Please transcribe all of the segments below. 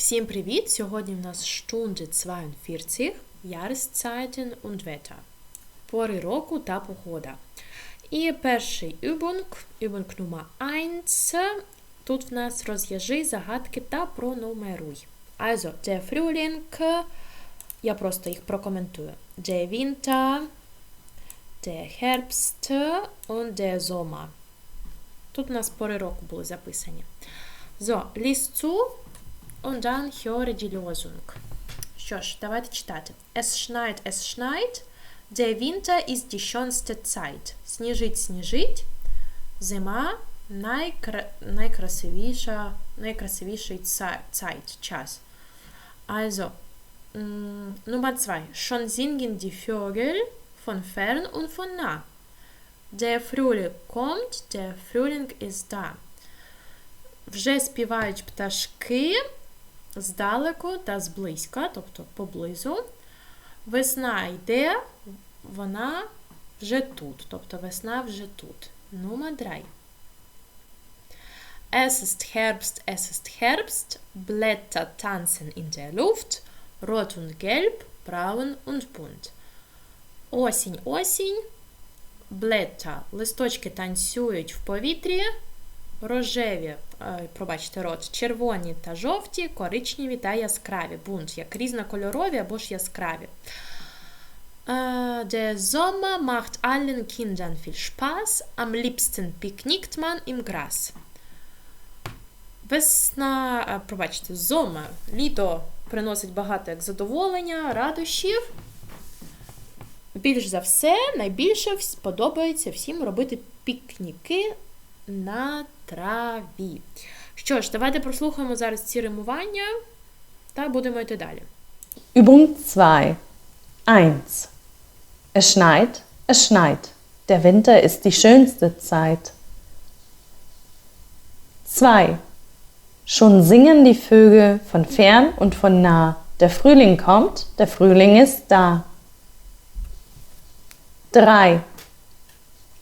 Всім привіт! Сьогодні в нас Stunde 42, Jahreszeiten und Wetter. Пори року та погода. І перший Übung, Übung номер 1. Тут в нас розв'яжи загадки та пронумеруй. Also, der Frühling, я просто їх прокоментую. Der Winter, der Herbst und der Sommer. Тут у нас пори року були записані. So, lies zu und dann höre die Lösung. Що ж, давайте читати. Es schneit, es schneit. Der Winter ist die schönste Zeit. Сніжить, сніжить. Зима найкра... найкрасивіша, найкрасивіший Zeit, час. Also, mm, Nummer zwei. Schon singen die Vögel von fern und von nah. Der Frühling kommt, der Frühling ist da. Вже співають пташки здалеку та зблизька, тобто поблизу. Весна йде, вона вже тут, тобто весна вже тут. Nummer drei. Es ist Herbst, es ist Herbst, Blätter tanzen in der Luft, rot und gelb, braun und bunt. Осінь, осінь, Блетта, листочки танцюють в повітрі, рожеві, е, пробачте, рот, червоні та жовті, коричневі та яскраві. Бунт, як різнокольорові або ж яскраві. Der Sommer macht allen Kindern viel Spaß. Am liebsten picknickt man im Gras. Весна, е, пробачте, зома, літо приносить багато як задоволення, радощів. Більш за все, найбільше вс- подобається всім робити пікніки на траві. Що ж, давайте прослухаємо зараз ці римування та будемо йти далі. Übung 2. 1. Es schneit, es schneit. Der Winter ist die schönste Zeit. 2. Schon singen die Vögel von fern und von nah. Der Frühling kommt, der Frühling ist da. 3.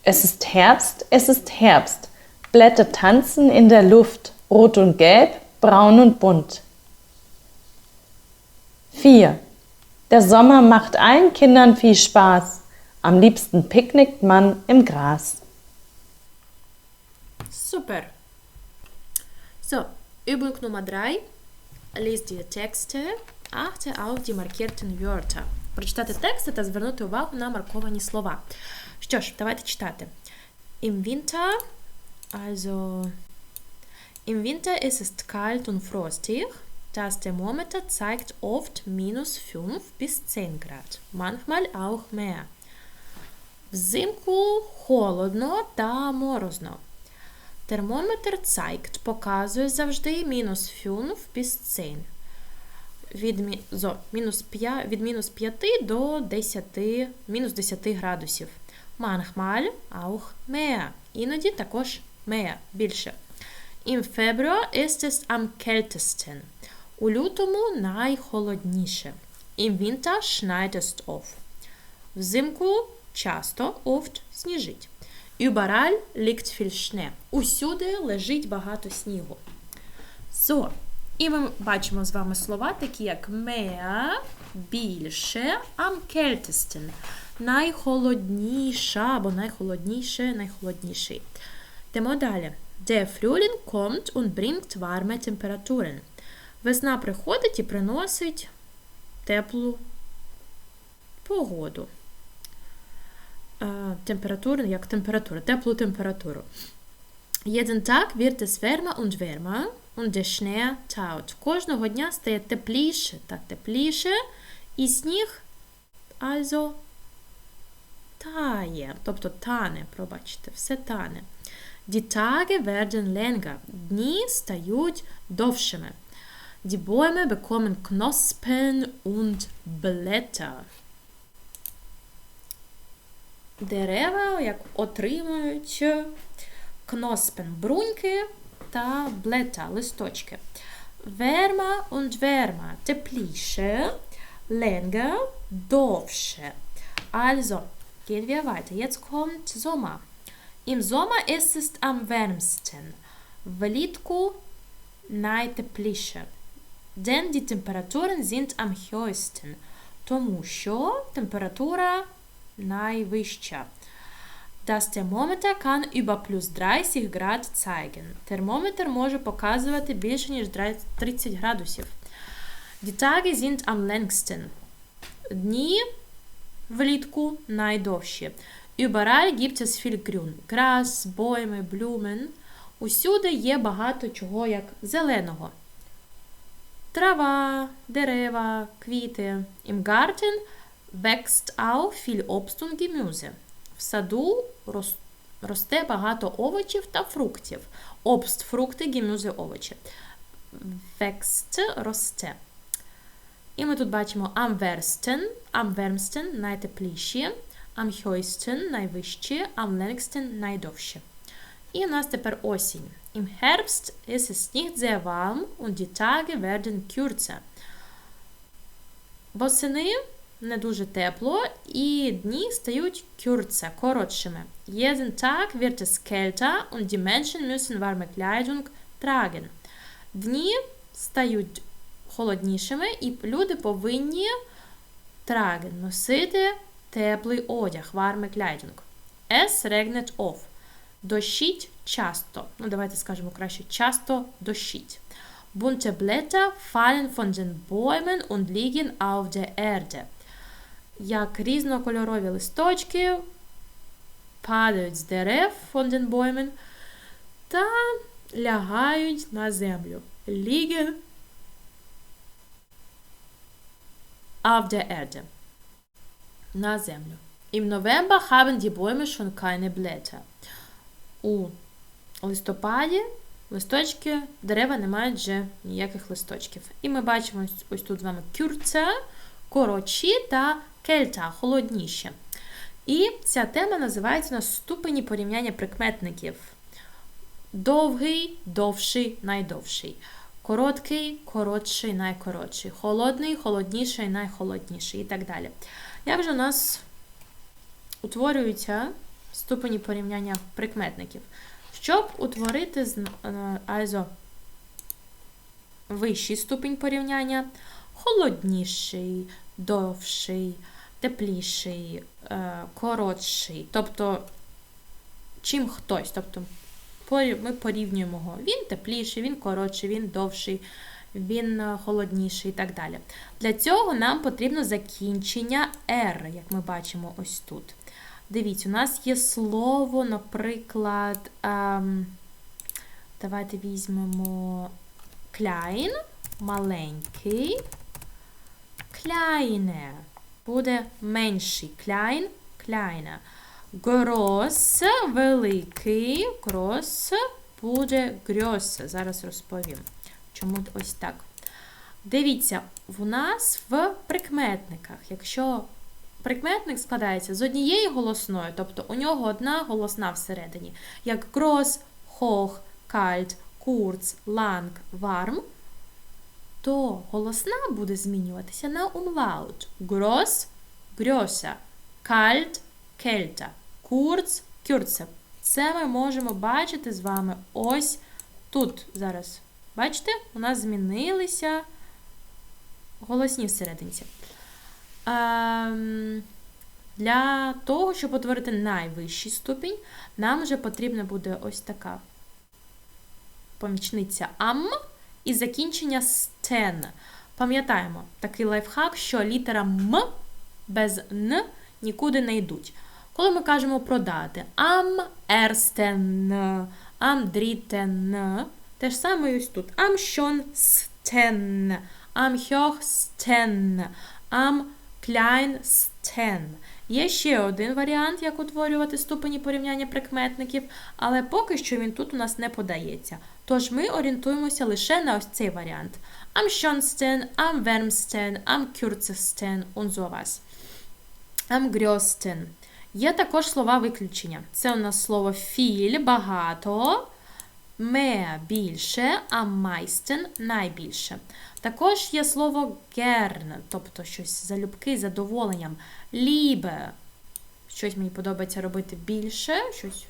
Es ist Herbst, es ist Herbst. Blätter tanzen in der Luft, rot und gelb, braun und bunt. 4. Der Sommer macht allen Kindern viel Spaß. Am liebsten picknickt man im Gras. Super. So, Übung Nummer 3. Lies die Texte. Achte auf die markierten Wörter. Прочитати тексти та звернути увагу на марковані слова. Що ж, давайте читати. Im Winter, also im Winter ist es kalt und frostig. Das Thermometer zeigt oft minus 5 bis 10 Grad, manchmal auch mehr. Взимку холодно та морозно. Термометр zeigt показує завжди мінус 5 bis 10. Від, зо, мінус 5, від мінус 5 до 10, мінус 10 градусів. Manchmal auch mehr. Іноді також mehr, більше. Im Februar ist es am kältesten. У лютому найхолодніше. Im Winter schneit es oft. Взимку часто oft сніжить. Überall liegt viel Schnee. Усюди лежить багато снігу. So. І ми бачимо з вами слова, такі як mehr, більше, am kältesten. Найхолодніша або найхолодніше, найхолодніший. Йдемо далі. Der Frühling kommt und bringt warme Temperaturen. Весна приходить і приносить теплу погоду. Е, Температуру, як температура, теплу температуру. Jeden Tag wird es wärmer und wärmer und der Schnee taut. Кожного дня стає тепліше та тепліше, і сніг also тає, тобто тане, пробачте, все тане. Die Tage werden länger. Дні стають довшими. Die Bäume bekommen Knospen und Blätter. Дерева як отримують кноспен бруньки та блета листочки. Верма und wärmer тепліше, länger довше. Also, gehen wir weiter. Jetzt kommt Sommer. Im Sommer ist es am wärmsten. Влітку найтепліше. Denn die Temperaturen sind am höchsten. Тому що температура найвища. Das Thermometer kann über plus 30 Grad zeigen. Термометр може показувати більше, ніж 30 градусів. Die Tage sind am längsten. Дні влітку найдовші. Überall gibt es viel Grün. Gras, Bäume, Blumen. Усюди є багато чого як зеленого. Трава, дерева, квіти. Im Garten wächst auch viel Obst und Gemüse. В саду росте багато овочів та фруктів. Обст, фрукти, Gemüse, овочі. Wächst – росте. І ми тут бачимо am wärmsten, am wärmsten – найтепліші, am найвищі, am längsten – найдовші. І у нас тепер осінь. Im Herbst ist es nicht sehr warm und die Tage werden kürzer. Восени не дуже тепло і дні стають kürzer, коротшими. Jeden Tag wird es kälter und die Menschen müssen warme Kleidung tragen. Дні стають холоднішими і люди повинні tragen, носити теплий одяг, warme Kleidung. Es regnet oft. Дощить часто. Ну, давайте скажемо краще, часто дощить. Bunte Blätter fallen von den Bäumen und liegen auf der Erde. Як різнокольорові листочки падають з дерев von den Bäumen та лягають на землю. Liegen auf der Erde. На землю. Im November haben die Bäume schon keine Blätter. У листопаді листочки, дерева не мають вже ніяких листочків. І ми бачимо ось, тут з вами кюрце, коротші та кельта, холодніші. І ця тема називається у нас ступені порівняння прикметників. Довгий, довший, найдовший. Короткий, коротший, найкоротший. Холодний, холодніший, найхолодніший і так далі. Як же у нас утворюються ступені порівняння прикметників? Щоб утворити е, вищий ступінь порівняння, холодніший, довший, тепліший, е, коротший. Тобто, чим хтось. Тобто, ми порівнюємо його. Він тепліший, він коротший, він довший, він е, холодніший і так далі. Для цього нам потрібно закінчення R, як ми бачимо ось тут. Дивіться, у нас є слово, наприклад, ем, давайте візьмемо klein, маленький, kleine, буде менший, klein, kleine. Groß, великий, groß, буде groß. Зараз розповім, чому ось так. Дивіться, в нас в прикметниках, якщо прикметник складається з однієї голосної, тобто у нього одна голосна всередині, як groß, hoch, kalt, kurz, lang, warm, то голосна буде змінюватися на umlaut. Groß, größer, kalt, kälter, kurz, kürzer. Це ми можемо бачити з вами ось тут зараз. Бачите, у нас змінилися голосні всерединці. Ем, для того, щоб утворити найвищий ступінь, нам вже потрібна буде ось така помічниця ам і закінчення стен. Пам'ятаємо такий лайфхак, що літера М без Н нікуди не йдуть. Коли ми кажемо продати ersten, am dritten, те ж саме ось тут. Höchsten, am kleinsten. Є ще один варіант, як утворювати ступені порівняння прикметників, але поки що він тут у нас не подається. Тож ми орієнтуємося лише на ось цей варіант. Am schönsten, am wärmsten, am kürzesten und sowas. Am größten. Є також слова виключення. Це у нас слово viel, багато, mehr, більше, am meisten – найбільше. Також є слово gern, тобто щось залюбки, задоволенням. Liebe – щось мені подобається робити більше, щось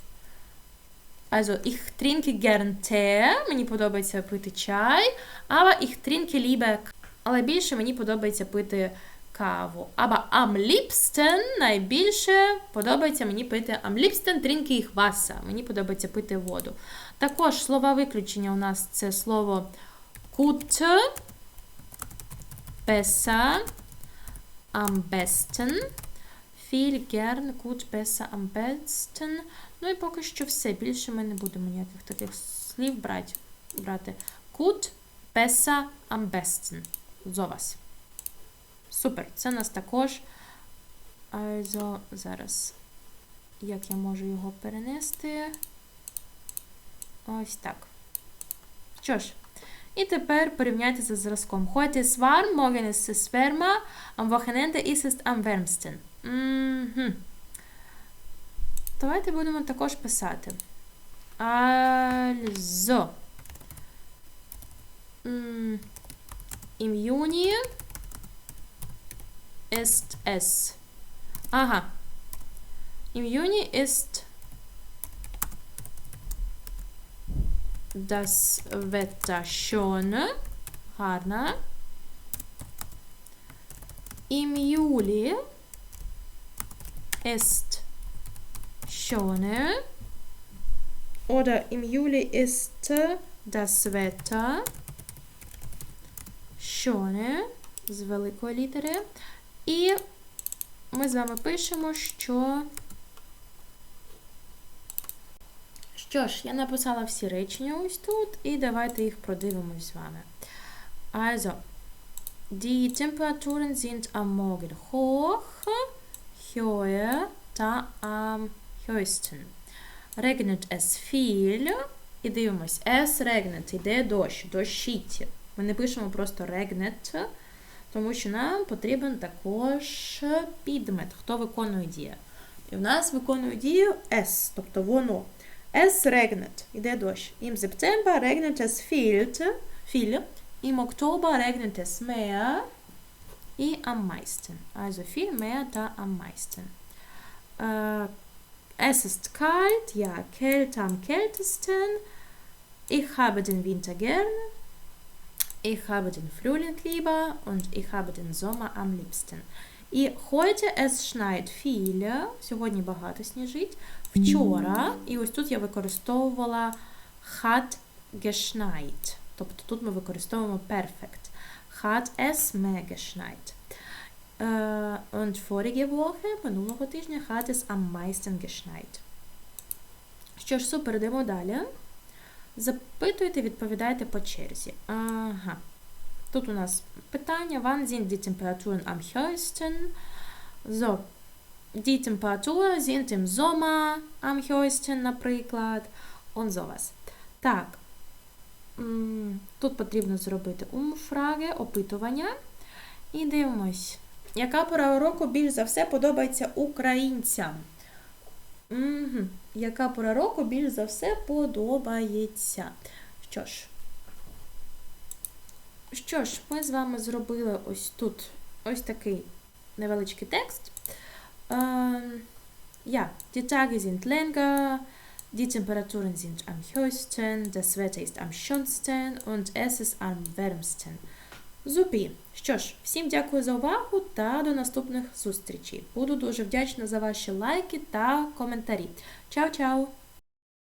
Also, ich trinke gern Tee, мені подобається пити чай, aber ich trinke lieber, але більше мені подобається пити каву. Am liebsten, найбільше подобається мені пити liebsten trinke ich Wasser, мені подобається пити воду. Також слова виключення у нас це слово besser, am besten, viel, gern, gut, besser, am besten. Ну і поки що все. Більше ми не будемо ніяких таких слів брати. брати. Gut, besser, am besten. Sowas. Супер. Це нас також. Also, зараз. Як я можу його перенести? Ось так. Що ж, і тепер порівняйте за зразком. Heute ist warm, morgen ist es wärmer, es. Мгм. Давайте будемо також писати. М, Im Juni ist es. Ага. Im Juni ist das Wetter schön, гарно. Im Juli ist schöne oder im Juli ist das Wetter schöne з великої літери. І ми з вами пишемо, що. Що ж, я написала всі речення ось тут, і давайте їх продивимось з вами. Also, die Temperaturen sind am Morgen hoch, heute am höchsten. Regnet es viel. І дивимось, es regnet, іде дощ, дощить. Ми не пишемо просто regnet, тому що нам потрібен також підмет, хто виконує дію. І в нас виконує дію es, тобто воно. Es regnet, іде дощ. Im September regnet es viel, viel. Im Oktober regnet es mehr і am meisten. Also viel mehr та am meisten. Äh, es ist kalt, ja, Kälte am kältesten. Ich habe den Winter gern. Ich habe den Frühling lieber und ich habe den Sommer am liebsten. І heute es schneit viel, сьогодні багато сніжить. Вчора, і ось тут я використовувала hat geschneit. Тобто тут ми використовуємо perfect. Hat es mehr geschneit. Äh, und vorige Woche, минулого тижня, hat es am meisten geschneit. Що ж, супер, йдемо далі. Запитуйте, відповідайте по черзі. Ага. Тут у нас питання. Wann sind die Temperaturen am höchsten? So, die Temperaturen sind im Sommer am höchsten, наприклад. Und sowas. Так. Тут потрібно зробити умфраги, опитування. І дивимось. Яка пора року більш за все подобається українцям? Угу. Яка пора року більш за все подобається? Що ж, що ж, ми з вами зробили ось тут ось такий невеличкий текст. Ähm, ja, die Tage sind länger, die Temperaturen sind am höchsten, das Wetter ist am schönsten und es ist am wärmsten. Зупі. Що ж, всім дякую за увагу та до наступних зустрічей. Буду дуже вдячна за ваші лайки та коментарі. Чао-чао!